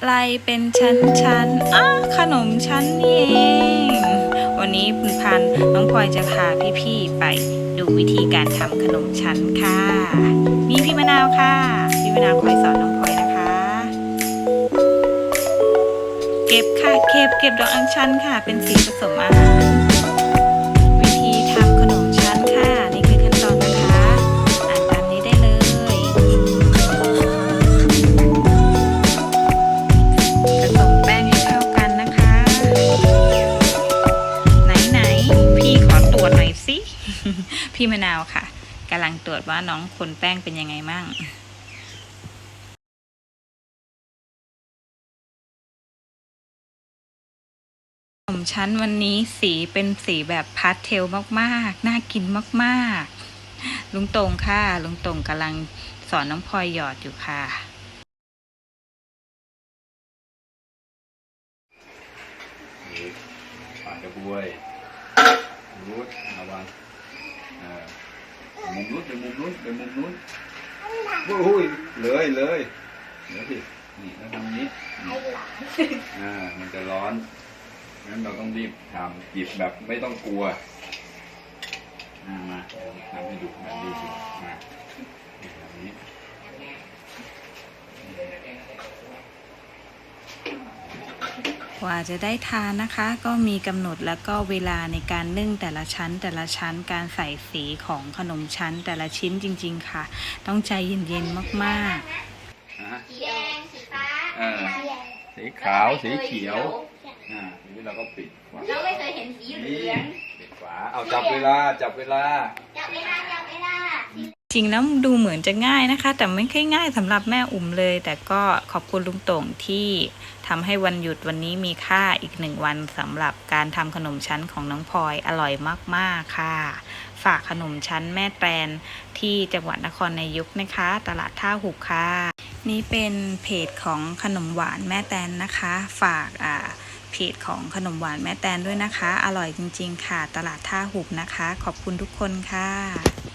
อะไรเป็นชั้นชั้นอ้าขนมชั้นนี่เอง วันนี้คุณพันน้องพลอยจะพาพี่ๆไปดูวิธีการทำขนมชั้นค่ะ นี่พี่มะนาวค่ะ พี่มะนาวคอยสอนน้องพลอยนะคะ เก็บค่ะเก็บเก็บดอกอัญชันค่ะ เป็นสีผสมอาหาร พี่มะนาวค่ะกำลังตรวจว่าน้องคนแป้งเป็นยังไงมั่งขนมชั้นวันนี้สีเป็นสีแบบพาสเทลมากๆ น่ากินมากๆ ลุงตรงค่ะ ลุงตรงกำลังสอนน้องพลอยหยอดอยู่ค่ะนี่ปากกระบวยรูดระวัง มุมนู้นไปมุมนู้นไปมุมนู้นโอ้ยเลยเลยเดี๋ยวสินี่แล้วทำนี้นี่อ่ามันจะร้อนงั้นเราต้องรีบทำหยิบแบบไม่ต้องกลัวอ่ามาเดี๋ยวทำให้ดูแบบนี้สิมาแบบนี้ กว่าจะได้ทานนะคะ ก็มีกำหนดแล้วก็เวลาในการนึ่งแต่ละชั้น แต่ละชั้นการใส่สีของขนมชั้นแต่ละชิ้นจริง ๆ ค่ะ ต้องใจเย็นๆมากอะสีแดงสีฟ้าเออสีขาวสีเขียวอ่าทีนี้เราก็ปิดฝาเราไม่เคยเห็นสีเหลืนี่องปิดฝาเอาจับเวลาจับเวลาจับเวลาจับเวลาๆจ ริงแล้วดูเหมือนจะง่ายนะคะ แต่ไม่ค่อยง่ายสำหรับแม่อุ่มเลย แต่ก็ขอบคุณลุงโต่งที่ทำให้วันหยุดวันนี้มีค่าอีกหนึ่งวันสำหรับการทำขนมชั้นของน้องพลอยอร่อยมากๆค่ะ ฝากขนมชั้นแม่แตนที่จังหวัดนครนายกนะคะ ตลาดท่าหุบค่ะ นี่เป็นเพจของขนมหวานแม่แตนนะคะ ฝากอ่าเพจของขนมหวานแม่แตนด้วยนะคะ อร่อยจริง ๆ ค่ะ ตลาดท่าหุบนะคะ ขอบคุณทุกคนค่ะ